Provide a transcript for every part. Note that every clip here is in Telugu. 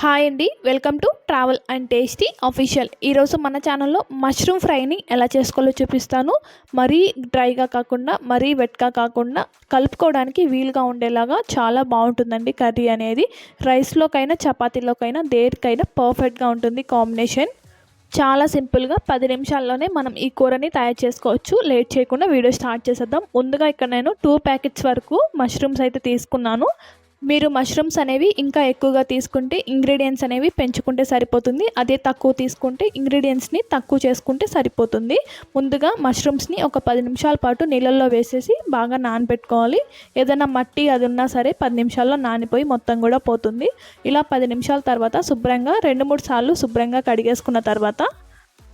హాయ్ అండి welcome to travel and tasty official ఈరోజు మన ఛానల్లో మష్రూమ్ ఫ్రైని ఎలా చేసుకోవాలో చూపిస్తాను. మరీ డ్రైగా కాకుండా మరీ వెట్గా కాకుండా కలుపుకోవడానికి వీలుగా ఉండేలాగా చాలా బాగుంటుందండి కర్రీ అనేది. రైస్లోకైనా చపాతీలోకైనా దేనికైనా పర్ఫెక్ట్గా ఉంటుంది కాంబినేషన్. చాలా సింపుల్గా పది నిమిషాల్లోనే మనం ఈ కూరని తయారు చేసుకోవచ్చు. లేట్ చేయకుండా వీడియో స్టార్ట్ చేసేద్దాం. ముందుగా ఇక్కడ నేను టూ ప్యాకెట్స్ వరకు మష్రూమ్స్ అయితే తీసుకున్నాను. మీరు మష్రూమ్స్ అనేవి ఇంకా ఎక్కువగా తీసుకుంటే ఇంగ్రీడియంట్స్ అనేవి పెంచుకుంటే సరిపోతుంది. అదే తక్కువ తీసుకుంటే ఇంగ్రీడియంట్స్ని తక్కువ చేసుకుంటే సరిపోతుంది. ముందుగా మష్రూమ్స్ని ఒక పది నిమిషాల పాటు నీళ్ళల్లో వేసేసి బాగా నానబెట్టుకోవాలి. ఏదైనా మట్టి అది ఉన్నా సరే పది నిమిషాల్లో నానిపోయి మొత్తం కూడా పోతుంది. ఇలా పది నిమిషాల తర్వాత శుభ్రంగా రెండు మూడు సార్లు శుభ్రంగా కడిగేసుకున్న తర్వాత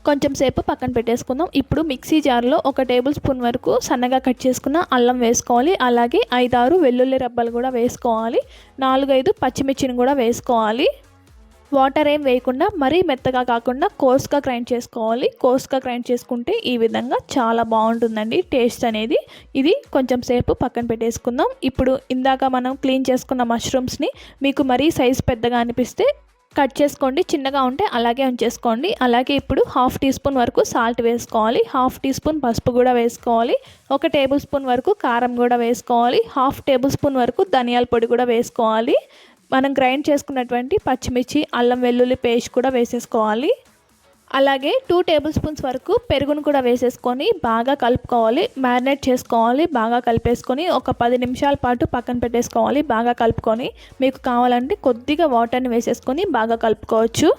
కొంచెం సేపు పక్కన పెట్టేసుకుందాం. ఇప్పుడు మిక్సీ జార్లో ఒక టేబుల్ స్పూన్ వరకు సన్నగా కట్ చేసుకున్న అల్లం వేసుకోవాలి. అలాగే ఐదారు వెల్లుల్లి రబ్బలు కూడా వేసుకోవాలి. నాలుగైదు పచ్చిమిర్చిని కూడా వేసుకోవాలి. వాటర్ ఏం వేయకుండా మరీ మెత్తగా కాకుండా కోర్స్గా గ్రైండ్ చేసుకోవాలి. కోర్స్గా గ్రైండ్ చేసుకుంటే ఈ విధంగా చాలా బాగుంటుందండి టేస్ట్ అనేది. ఇది కొంచెం సేపు పక్కన పెట్టేసుకుందాం. ఇప్పుడు ఇందాక మనం క్లీన్ చేసుకున్న మష్రూమ్స్ని మీకు మరీ సైజ్ పెద్దగా అనిపిస్తే కట్ చేసుకోండి చిన్నగా ఉంటే అలాగే ఉంచేసుకోండి. అలాగే ఇప్పుడు హాఫ్ టీ స్పూన్ వరకు సాల్ట్ వేసుకోవాలి. హాఫ్ టీ స్పూన్ పసుపు కూడా వేసుకోవాలి. ఒక టేబుల్ స్పూన్ వరకు కారం కూడా వేసుకోవాలి. హాఫ్ టేబుల్ స్పూన్ వరకు ధనియాల పొడి కూడా వేసుకోవాలి. మనం గ్రైండ్ చేసుకున్నటువంటి పచ్చిమిర్చి అల్లం వెల్లుల్లి పేస్ట్ కూడా వేసేసుకోవాలి. అలాగే టూ టేబుల్ స్పూన్స్ వరకు పెరుగును కూడా వేసేసుకొని బాగా కలుపుకోవాలి. మ్యారినేట్ చేసుకోవాలి బాగా కలిపేసుకొని ఒక పది నిమిషాల పాటు పక్కన పెట్టేసుకోవాలి బాగా కలుపుకొని. మీకు కావాలంటే కొద్దిగా వాటర్ని వేసేసుకొని బాగా కలుపుకోవచ్చు.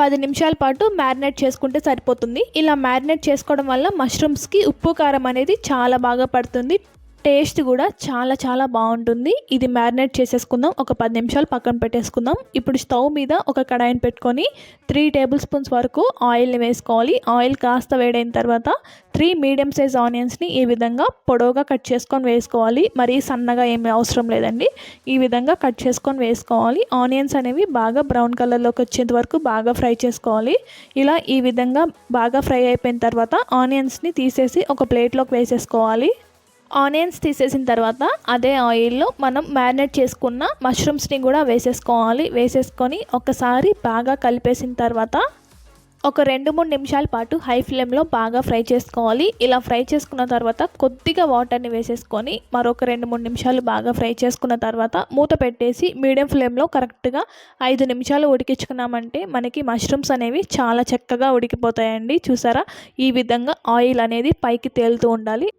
పది నిమిషాల పాటు మ్యారినేట్ చేసుకుంటే సరిపోతుంది. ఇలా మ్యారినేట్ చేసుకోవడం వల్ల మష్రూమ్స్కి ఉప్పు కారం అనేది చాలా బాగా పడుతుంది. టేస్ట్ కూడా చాలా చాలా బాగుంటుంది. ఇది మ్యారినేట్ చేసేసుకుందాం. ఒక పది నిమిషాలు పక్కన పెట్టేసుకుందాం. ఇప్పుడు స్టవ్ మీద ఒక కడాయిని పెట్టుకొని త్రీ టేబుల్ స్పూన్స్ వరకు ఆయిల్ని వేసుకోవాలి. ఆయిల్ కాస్త వేడైన తర్వాత త్రీ మీడియం సైజ్ ఆనియన్స్ని ఈ విధంగా పొడవుగా కట్ చేసుకొని వేసుకోవాలి. మరీ సన్నగా ఏమి అవసరం లేదండి. ఈ విధంగా కట్ చేసుకొని వేసుకోవాలి. ఆనియన్స్ అనేవి బాగా బ్రౌన్ కలర్లోకి వచ్చేంత వరకు బాగా ఫ్రై చేసుకోవాలి. ఇలా ఈ విధంగా బాగా ఫ్రై అయిపోయిన తర్వాత ఆనియన్స్ని తీసేసి ఒక ప్లేట్లోకి వేసేసుకోవాలి. ఆనియన్స్ తీసేసిన తర్వాత అదే ఆయిల్లో మనం మ్యారినేట్ చేసుకున్న మష్రూమ్స్ని కూడా వేసేసుకోవాలి. వేసేసుకొని ఒకసారి బాగా కలిపేసిన తర్వాత ఒక రెండు మూడు నిమిషాల పాటు హై ఫ్లేమ్లో బాగా ఫ్రై చేసుకోవాలి. ఇలా ఫ్రై చేసుకున్న తర్వాత కొద్దిగా వాటర్ని వేసేసుకొని మరొక రెండు మూడు నిమిషాలు బాగా ఫ్రై చేసుకున్న తర్వాత మూత పెట్టేసి మీడియం ఫ్లేమ్లో కరెక్ట్గా ఐదు నిమిషాలు ఉడికించుకున్నామంటే మనకి మష్రూమ్స్ అనేవి చాలా చక్కగా ఉడికిపోతాయండి. చూసారా? ఈ విధంగా ఆయిల్ అనేది పైకి తేలుతూ ఉండాలి.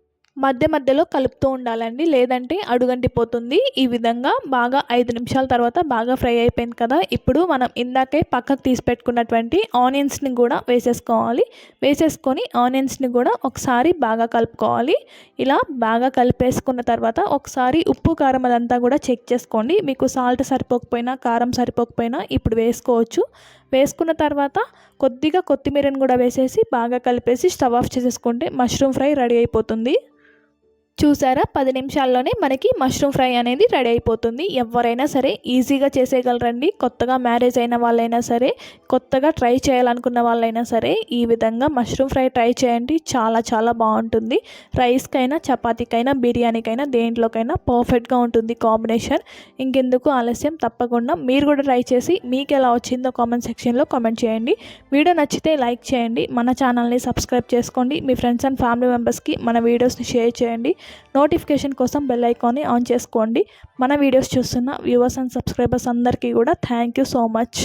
మధ్య మధ్యలో కలుపుతూ ఉండాలండి. లేదంటే అడుగంటిపోతుంది. ఈ విధంగా బాగా ఐదు నిమిషాల తర్వాత బాగా ఫ్రై అయిపోయింది కదా. ఇప్పుడు మనం ఇందాకే పక్కకు తీసి పెట్టుకున్నటువంటి ఆనియన్స్ని కూడా వేసేసుకోవాలి. వేసేసుకొని ఆనియన్స్ని కూడా ఒకసారి బాగా కలుపుకోవాలి. ఇలా బాగా కలిపేసుకున్న తర్వాత ఒకసారి ఉప్పు కారం అదంతా కూడా చెక్ చేసుకోండి. మీకు సాల్ట్ సరిపోకపోయినా కారం సరిపోకపోయినా ఇప్పుడు వేసుకోవచ్చు. వేసుకున్న తర్వాత కొద్దిగా కొత్తిమీరని కూడా వేసేసి బాగా కలిపేసి స్టవ్ ఆఫ్ చేసేసుకుంటే మష్రూమ్ ఫ్రై రెడీ అయిపోతుంది. చూసారా? పది నిమిషాల్లోనే మనకి మష్రూమ్ ఫ్రై అనేది రెడీ అయిపోతుంది. ఎవరైనా సరే ఈజీగా చేసేయగలరండి. కొత్తగా మ్యారేజ్ అయిన వాళ్ళైనా సరే కొత్తగా ట్రై చేయాలనుకున్న వాళ్ళైనా సరే ఈ విధంగా మష్రూమ్ ఫ్రై ట్రై చేయండి. చాలా చాలా బాగుంటుంది. రైస్కైనా చపాతీకైనా బిర్యానీకైనా దేంట్లోకైనా పర్ఫెక్ట్గా ఉంటుంది కాంబినేషన్. ఇంకెందుకు ఆలస్యం తప్పకుండా. మీరు కూడా ట్రై చేసి మీకు ఎలా వచ్చిందో కామెంట్ సెక్షన్లో కామెంట్ చేయండి. వీడియో నచ్చితే లైక్ చేయండి. మన ఛానల్ని సబ్స్క్రైబ్ చేసుకోండి. మీ ఫ్రెండ్స్ అండ్ ఫ్యామిలీ మెంబర్స్కి మన వీడియోస్ని షేర్ చేయండి. నోటిఫికేషన్ కోసం బెల్ ఐకాన్ని ఆన్ చేసుకోండి. మన వీడియోస్ చూస్తున్న వ్యూవర్స్ అండ్ సబ్స్క్రైబర్స్ అందరికీ కూడా థ్యాంక్ యూ సో మచ్